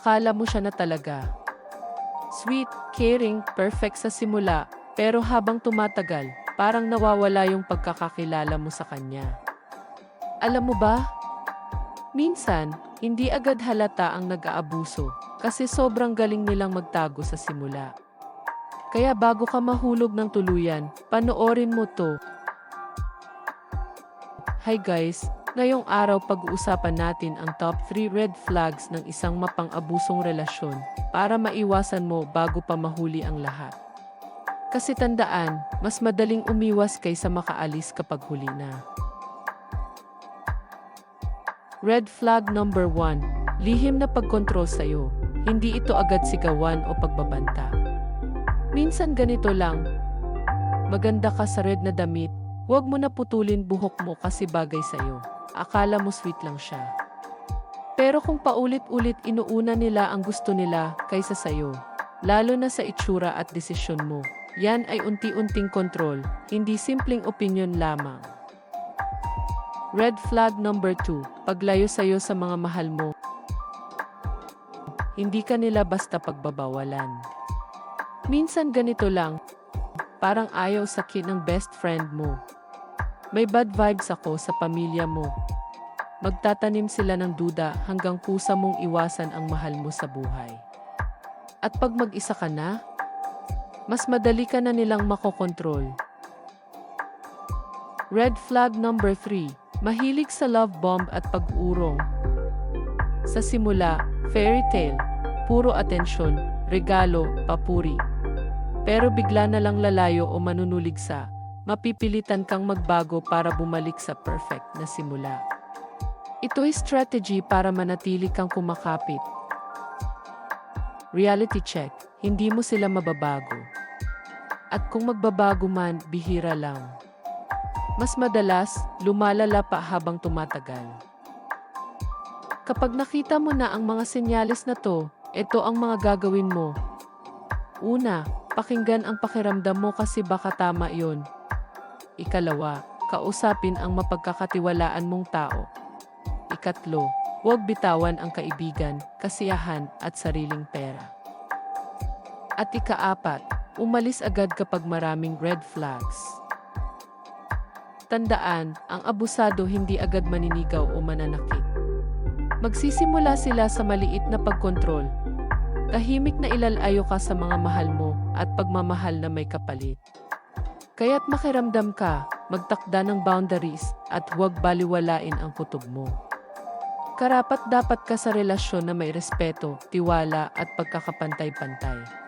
Akala mo siya na talaga. Sweet, caring, perfect sa simula, pero habang tumatagal, parang nawawala yung pagkakakilala mo sa kanya. Alam mo ba? Minsan, hindi agad halata ang nag-aabuso kasi sobrang galing nilang magtago sa simula. Kaya bago ka mahulog ng tuluyan, panoorin mo to. Hi guys, ngayong araw pag-uusapan natin ang top 3 red flags ng isang mapang-abusong relasyon para maiwasan mo bago pa mahuli ang lahat. Kasi tandaan, mas madaling umiwas kaysa makaalis kapag huli na. Red flag number 1, lihim na pagkontrol sa'yo. Hindi ito agad sigawan o pagbabanta. Minsan ganito lang. Maganda ka sa red na damit, huwag mo na putulin buhok mo kasi bagay sa'yo. Akala mo sweet lang siya. Pero kung paulit-ulit inuuna nila ang gusto nila kaysa sa'yo, lalo na sa itsura at desisyon mo, yan ay unti-unting kontrol, hindi simpleng opinion lamang. Red flag number 2, paglayo sa'yo sa mga mahal mo. Hindi ka nila basta pagbabawalan. Minsan ganito lang, parang ayaw sakin ng best friend mo. May bad vibes ako sa pamilya mo. Magtatanim sila ng duda hanggang kusa mong iwasan ang mahal mo sa buhay. At pag mag-isa ka na, mas madali ka na nilang makokontrol. Red flag number 3, mahilig sa love bomb at pag-urong. Sa simula, fairy tale, puro atensyon, regalo, papuri. Pero bigla na lang lalayo o manunulig sa, mapipilitan kang magbago para bumalik sa perfect na simula. Ito ay strategy para manatili kang kumakapit. Reality check, hindi mo sila mababago. At kung magbabago man, bihira lang. Mas madalas, lumalala pa habang tumatagal. Kapag nakita mo na ang mga senyales na to, ito ang mga gagawin mo. Una, pakinggan ang pakiramdam mo kasi baka tama yon. Ikalawa, kausapin ang mapagkakatiwalaan mong tao. Ikatlo, huwag bitawan ang kaibigan, kasiyahan at sariling pera. At ikaapat, umalis agad kapag maraming red flags. Tandaan, ang abusado hindi agad maninigaw o mananakit. Magsisimula sila sa maliit na pagkontrol. Tahimik na ilalayo ka sa mga mahal mo at pagmamahal na may kapalit. Kaya't makiramdam ka, magtakda ng boundaries at huwag baliwalain ang kutob mo. Karapat dapat ka sa relasyon na may respeto, tiwala at pagkakapantay-pantay.